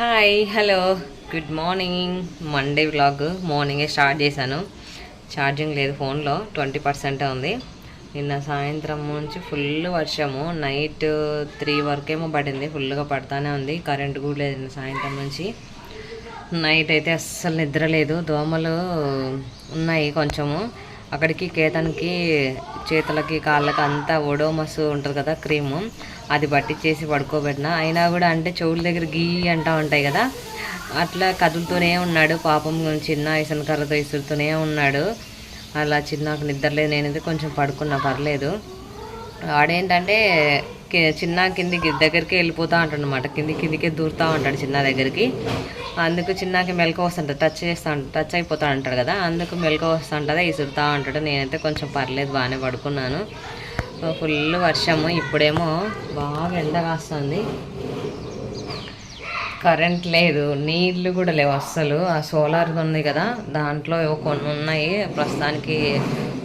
Hi hello good morning Monday vlog మార్నింగే start చేశాను. Charging లేదు ఫోన్లో ట్వంటీ పర్సెంటే ఉంది. నిన్న సాయంత్రం నుంచి ఫుల్ వర్షము. నైట్ త్రీ వరకేమో పడింది. ఫుల్గా పడతానే ఉంది. కరెంట్ కూడా లేదు నిన్న సాయంత్రం నుంచి. నైట్ అయితే అస్సలు నిద్ర లేదు. దోమలు ఉన్నాయి కొంచెము. అక్కడికి కేతన్కి చేతులకి కాళ్ళకి అంతా ఒడోమస్ ఉంటుంది కదా క్రీము. అది పట్టించేసి పడుకోబెట్టిన. అయినా కూడా అంటే చెవుల దగ్గర గీ అంటా ఉంటాయి కదా. అట్లా కదులుతూనే ఉన్నాడు. పాపం చిన్న ఇసన కర్రతో ఇసురుతూనే ఉన్నాడు. అలా చిన్నకు నిద్రలేదు నేనైతే కొంచెం పడుకున్నా. పర్లేదు. వాడేంటంటే చిన్న కిందికి దగ్గరికి వెళ్ళిపోతూ ఉంటాడు అనమాట కింది కిందికే దూరుతూ ఉంటాడు చిన్న దగ్గరికి. అందుకు చిన్నకి మెలక వస్తుంటుంది టచ్ చేస్తూ ఉంటాడు టచ్ అయిపోతా ఉంటాడు కదా అందుకు మెలక వస్తూ ఉంటుంది ఇసురుతూ ఉంటాడు నేనైతే కొంచెం పర్లేదు బాగానే పడుకున్నాను. ఫుల్ వర్షము ఇప్పుడేమో బాగా ఎండ కాస్తుంది. కరెంట్ లేదు నీళ్ళు కూడా లేవు అస్సలు. ఆ సోలార్ ఉంది కదా దాంట్లో ఏవో కొన్ని ఉన్నాయి. ప్రస్తుతానికి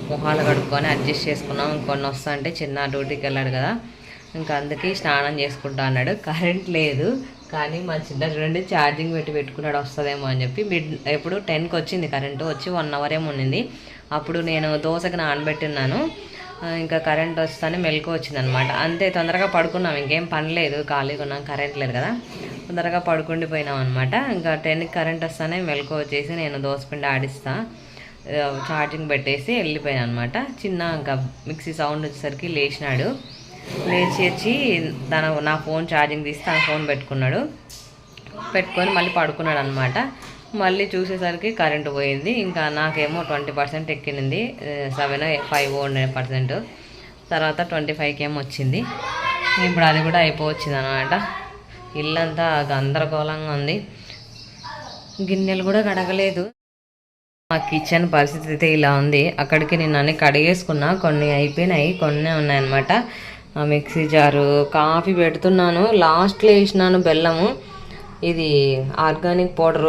మొహాలు కడుక్కొని అడ్జస్ట్ చేసుకున్నాం. ఇంకొన్ని వస్తా అంటే చిన్న డ్యూటీకి వెళ్ళాడు కదా. ఇంకా అందుకే స్నానం చేసుకుంటా అన్నాడు. కరెంట్ లేదు. కానీ మా చిన్న చూడండి ఛార్జింగ్ పెట్టి పెట్టుకున్నాడు. వస్తుందేమో అని చెప్పి మిడ్ ఎప్పుడు టెన్కి వచ్చింది కరెంటు. వచ్చి వన్ అవర్ ఏమో ఉండింది అప్పుడు నేను దోశకి నానబెట్టున్నాను. ఇంకా కరెంట్ వస్తానే మెలకు వచ్చింది అనమాట అంతే తొందరగా పడుకున్నాం. ఇంకేం పని లేదు. ఖాళీగా ఉన్నాం. కరెంట్ లేదు కదా. తొందరగా పడుకుండిపోయినాం అనమాట. ఇంకా టెన్కి కరెంట్ వస్తానే మెలకు వచ్చేసి నేను దోసపిండి ఆడిస్తా. ఆడిస్తాను ఛార్జింగ్ పెట్టేసి వెళ్ళిపోయాను అనమాట చిన్న ఇంకా మిక్సీ సౌండ్ వచ్చేసరికి లేచినాడు. లేచి వచ్చి తన నా ఫోన్ ఛార్జింగ్ తీసి తన ఫోన్ పెట్టుకున్నాడు. పెట్టుకొని మళ్ళీ పడుకున్నాడు అనమాట మళ్ళీ చూసేసరికి కరెంటు పోయింది. ఇంకా నాకేమో ట్వంటీ పర్సెంట్ ఎక్కింది. సెవెన్ ఫైవ్ హండ్రెడ్ పర్సెంట్ తర్వాత ట్వంటీ ఫైవ్కి ఏమో వచ్చింది. ఇప్పుడు అది కూడా అయిపోవచ్చింది అనమాట ఇల్లంతా గందరగోళంగా ఉంది. గిన్నెలు కూడా కడగలేదు. మా కిచెన్ పరిస్థితి అయితే ఇలా ఉంది. అక్కడికి నేను అన్ని కడిగేసుకున్నా. కొన్ని అయిపోయినాయి కొన్ని ఉన్నాయన్నమాట. మిక్సీ జారు కాఫీ పెడుతున్నాను. లాస్ట్లో వేసినాను బెల్లము. ఇది ఆర్గానిక్ పౌడర్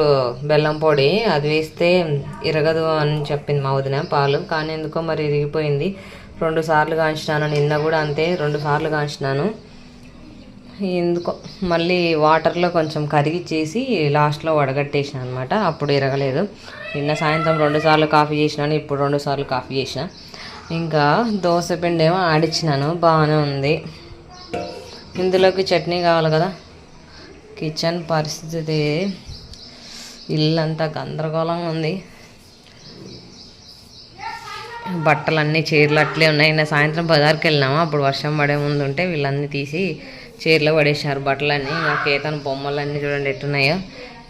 బెల్లం పొడి. అది వేస్తే ఇరగదు అని చెప్పింది మా వదిన పాలు. కానీ ఎందుకో మరి ఇరిగిపోయింది. రెండు సార్లు కాంచినాను. నిన్న కూడా అంతే రెండు సార్లు కాంచినాను. ఎందుకో మళ్ళీ వాటర్లో కొంచెం కరిగిచ్చేసి లాస్ట్లో వడగట్టేసిన అనమాట అప్పుడు ఇరగలేదు. నిన్న సాయంత్రం రెండుసార్లు కాఫీ చేసినాను ఇప్పుడు రెండుసార్లు కాఫీ చేసిన. ఇంకా దోశ పిండి ఏమో ఆడిచ్చినాను బాగానే ఉంది. ఇందులోకి చట్నీ కావాలి కదా. కిచెన్ పరిస్థితి ఇల్లంతా గందరగోళంగా ఉంది. బట్టలన్నీ చీరలు అట్లే ఉన్నాయి. నిన్న సాయంత్రం బజార్కి వెళ్ళినాము? అప్పుడు వర్షం పడే ముందు ఉంటే వీళ్ళన్నీ తీసి చీరలో పడేసారు బట్టలన్నీ. ఇంకా కేతన బొమ్మలన్నీ చూడండి ఎట్టున్నాయో.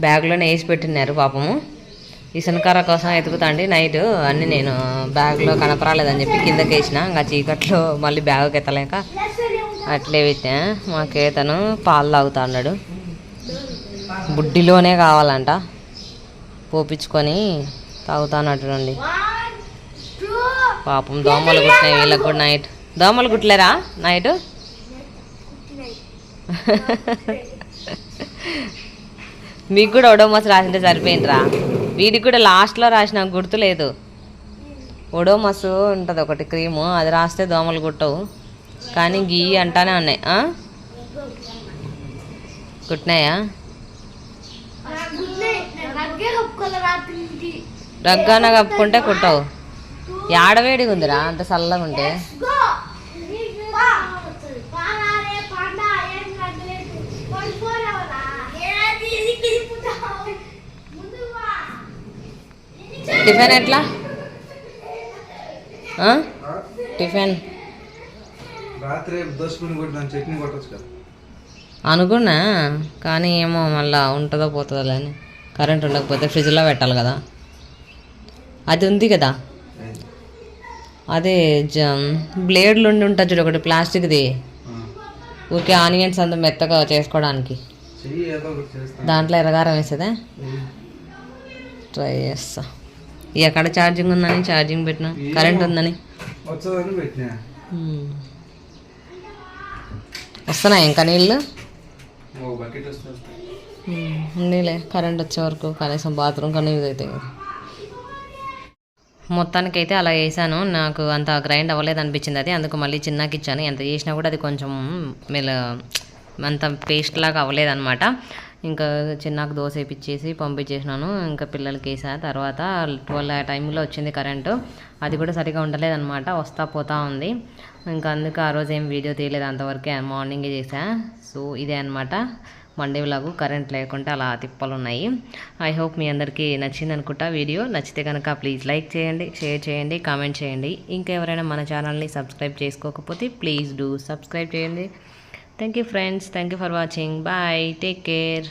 బ్యాగ్లోనే వేసి పెట్టినారు పాపము. ఈ కోసం ఎతుకుతాండి. నైట్ అన్నీ నేను బ్యాగ్లో కనపరాలేదని చెప్పి కిందకి వేసిన. ఇంకా చీకట్లో మళ్ళీ బ్యాగ్కి ఎత్తలేక అట్లే పెట్టా. మా కేతను పాలు తాగుతా అన్నాడు బుడ్డిలోనే కావాలంట. పోపించుకొని తాగుతానట్టునండి పాపం దోమలు కుట్టినాయి వీళ్ళకి కూడా నైట్ దోమలు కుట్టలేరా? నైట్ మీకు కూడా ఒడోమస్ రాసింటే సరిపోయిందిరా వీడికి కూడా లాస్ట్లో రాసిన గుర్తులేదు ఒడోమస్ ఉంటుంది ఒకటి క్రీము అది రాస్తే దోమలు కుట్టవు. కానీ గీ అంటానే ఉన్నాయి? కుట్టినాయా? రగ్గాన కప్పుకుంటే కుట్టవు. ఏడవేడిగా ఉందిరా అంత చల్లగా ఉంటే. టిఫిన్ ఎట్లా? టిఫిన్? అనుకున్నా కానీ ఏమో మళ్ళా ఉంటుందో పోతుందో అని. కరెంట్ ఉండకపోతే ఫ్రిడ్జ్లో పెట్టాలి కదా. అది ఉంది కదా. అదే బ్లేడ్లు ఉండి ఉంటుంది చూడు ఒకటి ప్లాస్టిక్ది. ఊరికే ఆనియన్స్ అంత మెత్తగా చేసుకోవడానికి. దాంట్లో ఎరగారం వేసేదే? ట్రై చేస్తా. ఎక్కడ ఛార్జింగ్ ఉందని ఛార్జింగ్ పెట్టినా? కరెంట్ ఉందని. వస్తున్నాయి ఇంకా నీళ్ళు? ఉందిలే కరెంట్ వచ్చే వరకు కనీసం బాత్రూమ్ కానీ యూజ్ అవుతాయి కదా. మొత్తానికైతే అలా వేసాను నాకు అంత గ్రైండ్ అవ్వలేదు అనిపించింది అది. అందుకు మళ్ళీ చిన్నకి ఇచ్చాను. ఎంత చేసినా కూడా అది కొంచెం మెల అంత పేస్ట్ లాగా అవ్వలేదు అనమాట ఇంకా చిన్నాకు దోశ వేపించేసి పంపించేసినాను. ఇంకా పిల్లలకి వేసా. తర్వాత ట్వెల్వ్ ఆ టైంలో వచ్చింది కరెంటు. అది కూడా సరిగా ఉండలేదన్నమాట. వస్తా పోతా ఉంది. ఇంకా అందుకు ఆ రోజు ఏం వీడియో తీయలేదు. అంతవరకే మార్నింగే చేసా. సో ఇదే అనమాట మండే కరెంట్ లేకుండా అలా తిప్పలు ఉన్నాయి ఐ హోప్ మీ అందరికీ నచ్చింది అనుకుంటా వీడియో. నచ్చితే కనుక ప్లీజ్ లైక్ చేయండి షేర్ చేయండి కామెంట్ చేయండి. ఇంకా ఎవరైనా మన ఛానల్ని సబ్స్క్రైబ్ చేసుకోకపోతే ప్లీజ్ డూ సబ్స్క్రైబ్ చేయండి. Thank you friends thank you for watching bye take care